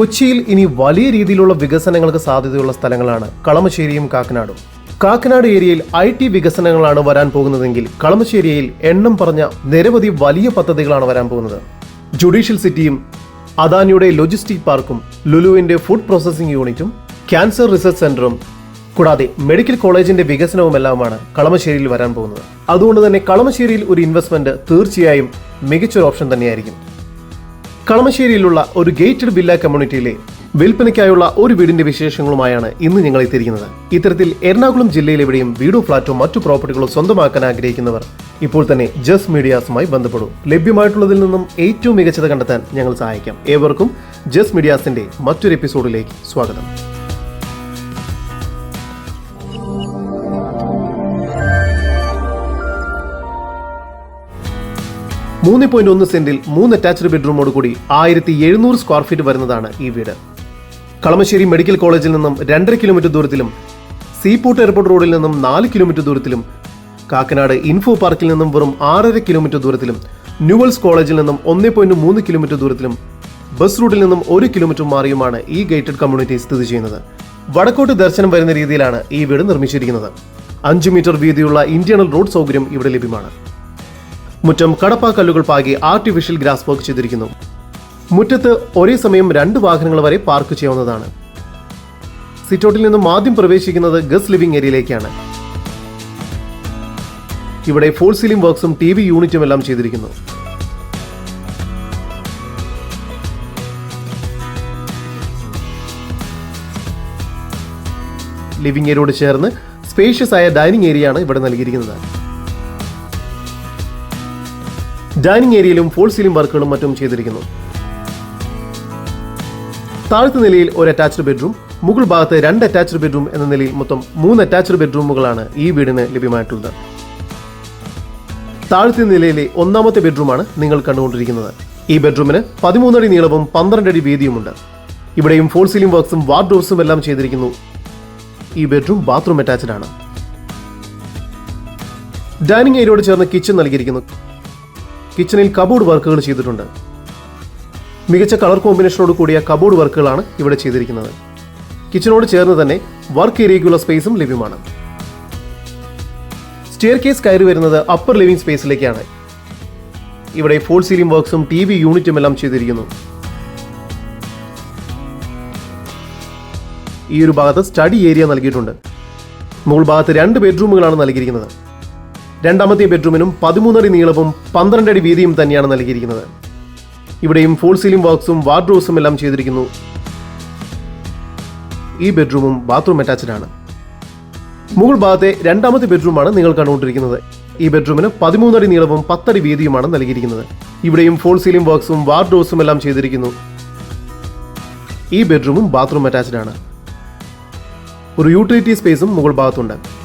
കൊച്ചിയിൽ ഇനി വലിയ രീതിയിലുള്ള വികസനങ്ങൾക്ക് സാധ്യതയുള്ള സ്ഥലങ്ങളാണ് കളമശ്ശേരിയും കാക്കനാടും. കാക്കനാട് ഏരിയയിൽ ഐ ടി വികസനങ്ങളാണ് വരാൻ പോകുന്നതെങ്കിൽ കളമശ്ശേരിയിൽ എണ്ണം പറഞ്ഞ നിരവധി വലിയ പദ്ധതികളാണ് വരാൻ പോകുന്നത്. ജുഡീഷ്യൽ സിറ്റിയും അദാനിയുടെ ലോജിസ്റ്റിക് പാർക്കും ലുലുവിന്റെ ഫുഡ് പ്രോസസ്സിംഗ് യൂണിറ്റും ക്യാൻസർ റിസർച്ച് സെന്ററും കൂടാതെ മെഡിക്കൽ കോളേജിന്റെ വികസനവും വികസനവുമെല്ലാമാണ് കളമശ്ശേരിയിൽ വരാൻ പോകുന്നത്. അതുകൊണ്ട് തന്നെ കളമശ്ശേരിയിൽ ഒരു ഇൻവെസ്റ്റ്മെന്റ് തീർച്ചയായും മികച്ചൊരു ഓപ്ഷൻ തന്നെയായിരിക്കും. കളമശ്ശേരിയിലുള്ള ഒരു ഗേറ്റഡ് വില്ല കമ്മ്യൂണിറ്റിയിലെ വിൽപ്പനയ്ക്കായുള്ള ഒരു വീടിന്റെ വിശേഷങ്ങളുമായാണ് ഇന്ന് ഞങ്ങൾ എത്തിയിരിക്കുന്നത്. ഇത്തരത്തിൽ എറണാകുളം ജില്ലയിൽ എവിടെയും വീടോ ഫ്ളാറ്റോ മറ്റു പ്രോപ്പർട്ടികളോ സ്വന്തമാക്കാൻ ആഗ്രഹിക്കുന്നവർ ഇപ്പോൾ തന്നെ ജസ് മീഡിയാസുമായി ബന്ധപ്പെടും. ലഭ്യമായിട്ടുള്ളതിൽ നിന്നും ഏറ്റവും മികച്ചത് കണ്ടെത്താൻ ഞങ്ങൾ സഹായിക്കാം. ഏവർക്കും ജസ് മീഡിയാസിന്റെ മറ്റൊരു എപ്പിസോഡിലേക്ക് സ്വാഗതം. മൂന്ന് പോയിന്റ് ഒന്ന് സെന്റിൽ മൂന്ന് അറ്റാച്ച്ഡ് ബെഡ്റൂമോട് കൂടി ആയിരത്തി എഴുന്നൂറ് സ്ക്വയർ ഫീറ്റ് വരുന്നതാണ് ഈ വീട്. കളമശ്ശേരി മെഡിക്കൽ കോളേജിൽ നിന്നും രണ്ടര കിലോമീറ്റർ ദൂരത്തിലും സീപോർട്ട് എയർപോർട്ട് റോഡിൽ നിന്നും നാല് കിലോമീറ്റർ ദൂരത്തിലും കാക്കനാട് ഇൻഫോ പാർക്കിൽ നിന്നും വെറും ആറര കിലോമീറ്റർ ദൂരത്തിലും ന്യൂവൽസ് കോളേജിൽ നിന്നും ഒന്ന് പോയിന്റ് മൂന്ന് കിലോമീറ്റർ ദൂരത്തിലും ബസ് റൂട്ടിൽ നിന്നും ഒരു കിലോമീറ്റർ മാറിയുമാണ് ഈ ഗേറ്റഡ് കമ്മ്യൂണിറ്റി സ്ഥിതി ചെയ്യുന്നത്. വടക്കോട്ട് ദർശനം വരുന്ന രീതിയിലാണ് ഈ വീട് നിർമ്മിച്ചിരിക്കുന്നത്. അഞ്ച് മീറ്റർ വീതിയുള്ള ഇന്റേണൽ റോഡ് സൗകര്യം ഇവിടെ ലഭ്യമാണ്. മുറ്റം കടപ്പാക്കല്ലുകൾ പാകി ആർട്ടിഫിഷ്യൽ ഗ്രാസ് വർക്ക് ചെയ്തിരിക്കുന്നു. മുറ്റത്ത് ഒരേ സമയം രണ്ട് വാഹനങ്ങൾ വരെ പാർക്ക് ചെയ്യാവുന്നതാണ്. സിറ്റൗട്ടിൽ നിന്നും ആദ്യം പ്രവേശിക്കുന്നത് ഗസ് ലിവിംഗ് ഏരിയയിലേക്കാണ് ഇവിടെ ഫോൾ സീലിംഗ് വർക്ക്സും ടി വി യൂണിറ്റും എല്ലാം ചെയ്തിരിക്കുന്നു. ലിവിംഗ് ഏരിയയോട് ചേർന്ന് സ്പേഷ്യസ് ആയ ഡൈനിങ് ഏരിയയാണ് ഇവിടെ നൽകിയിരിക്കുന്നത്. ഡൈനിങ് ഏരിയയിലും ഫോൾ സീലിംഗ് വർക്കുകളും മറ്റും ചെയ്തിരിക്കുന്നു. താഴത്തെ നിലയിൽ ഒരു അറ്റാച്ച്ഡ് ബെഡ്റൂം മുകൾ ഭാഗത്ത് രണ്ട് അറ്റാച്ച്ഡ് ബെഡ്റൂം എന്ന നിലയിൽ മൊത്തം മൂന്ന് അറ്റാച്ച്ഡ് ബെഡ്റൂമുകളാണ് ഈ വീടിന് ലഭ്യമായിട്ടുള്ളത്. താഴത്തെ നിലയിലെ ഒന്നാമത്തെ ബെഡ്റൂമാണ് നിങ്ങൾ കണ്ടുകൊണ്ടിരിക്കുന്നത്. ഈ ബെഡ്റൂമിന് പതിമൂന്നടി നീളവും പന്ത്രണ്ട് അടി വീതിയുമുണ്ട്. ഇവിടെയും ഫോൾ സീലിംഗ് വർക്ക്സും വാർഡ്രോബ്സും എല്ലാം ചെയ്തിരിക്കുന്നു. ഈ ബെഡ്റൂം ബാത്റൂം അറ്റാച്ച്ഡ് ആണ്. ഡൈനിങ് ഏരിയയോട് ചേർന്ന് കിച്ചൺ നൽകിയിരിക്കുന്നു. കിച്ചണിൽ കബോർഡ് വർക്കുകൾ ചെയ്തിട്ടുണ്ട്. മികച്ച കളർ കോമ്പിനേഷനോട് കൂടിയ കബോർഡ് വർക്കുകളാണ് ഇവിടെ ചെയ്തിരിക്കുന്നത്. കിച്ചണോട് ചേർന്ന് തന്നെ വർക്ക് ഏരിയയ്ക്കുള്ള സ്പേസും ലഭ്യമാണ്. സ്റ്റെയർ കേസ് കയറി വരുന്നത് അപ്പർ ലിവിംഗ് സ്പേസിലേക്കാണ്. ഇവിടെ ഫോൾ സീലിംഗ് വർക്ക്സും ടി വി യൂണിറ്റും എല്ലാം ചെയ്തിരിക്കുന്നു. ഈ ഒരു ഭാഗത്ത് സ്റ്റഡി ഏരിയ നൽകിയിട്ടുണ്ട്. മുകൾ ഭാഗത്ത് രണ്ട് ബെഡ്റൂമുകളാണ് നൽകിയിരിക്കുന്നത്. രണ്ടാമത്തെ ബെഡ്റൂമിനും പതിമൂന്നടി നീളവും പന്ത്രണ്ട് അടി വീതിയും തന്നെയാണ് നൽകിയിരിക്കുന്നത്. ഇവിടെയും ഫോൾ സീലിംഗ് വർക്ക്സും വാർഡ്രോസും എല്ലാം ചെയ്തിരിക്കുന്നു. ഈ ബെഡ്റൂമും ബാത്റൂം അറ്റാച്ച്ഡ് ആണ്. മുകൾ ഭാഗത്തെ രണ്ടാമത്തെ ബെഡ്റൂമാണ് നിങ്ങൾ കണ്ടുകൊണ്ടിരിക്കുന്നത്. ഈ ബെഡ്റൂമിന് പതിമൂന്നടി നീളവും പത്തടി വീതിയുമാണ് നൽകിയിരിക്കുന്നത്. ഇവിടെയും ഫോൾ സീലിംഗ് വർക്ക്സും വാർഡ്രോസും എല്ലാം ചെയ്തിരിക്കുന്നു. ഈ ബെഡ്റൂമും ബാത്റൂം അറ്റാച്ച്ഡ് ആണ്. ഒരു യൂട്ടിലിറ്റി സ്പേസും മുകൾ ഭാഗത്തുണ്ട്.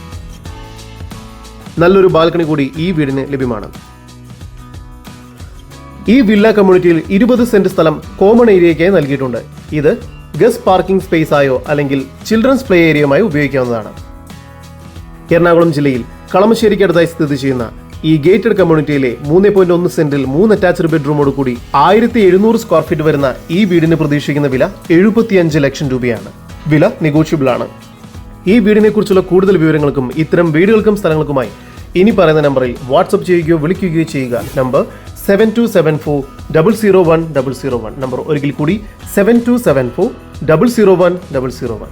നല്ലൊരു ബാൽക്കണി കൂടി ഈ വീടിന് ലഭ്യമാണ്. ഈ വില്ല കമ്മ്യൂണിറ്റിയിൽ ഇരുപത് സെന്റ് സ്ഥലം കോമൺ ഏരിയയ്ക്കായി നൽകിയിട്ടുണ്ട്. ഇത് ഗസ്റ്റ് പാർക്കിംഗ് സ്പേസ് ആയോ അല്ലെങ്കിൽ ചിൽഡ്രൻസ് പ്ലേ ഏരിയയുമായി ഉപയോഗിക്കാവുന്നതാണ്. എറണാകുളം ജില്ലയിൽ കളമശ്ശേരിക്ക് അടുത്തായി സ്ഥിതി ചെയ്യുന്ന ഈ ഗേറ്റഡ് കമ്മ്യൂണിറ്റിയിലെ മൂന്ന് പോയിന്റ് ഒന്ന് സെന്റിൽ മൂന്ന് അറ്റാച്ച്ഡ് ബെഡ്റൂമോട് കൂടി ആയിരത്തി എഴുന്നൂറ് സ്ക്വയർ ഫീറ്റ് വരുന്ന ഈ വീടിന് പ്രതീക്ഷിക്കുന്ന വില എഴുപത്തിയഞ്ച് ലക്ഷം രൂപയാണ്. വില നെഗോഷ്യബിൾ ആണ്. ഈ വീടിനെക്കുറിച്ചുള്ള കൂടുതൽ വിവരങ്ങൾക്കും ഇത്തരം വീടുകൾക്കും സ്ഥലങ്ങൾക്കുമായി ഇനി പറയുന്ന നമ്പറിൽ വാട്സപ്പ് ചെയ്യുകയോ വിളിക്കുകയോ ചെയ്യുക. Number seven two seven four double zero one double zero one number ഒരിക്കൽ കൂടി seven two seven four double zero one double zero one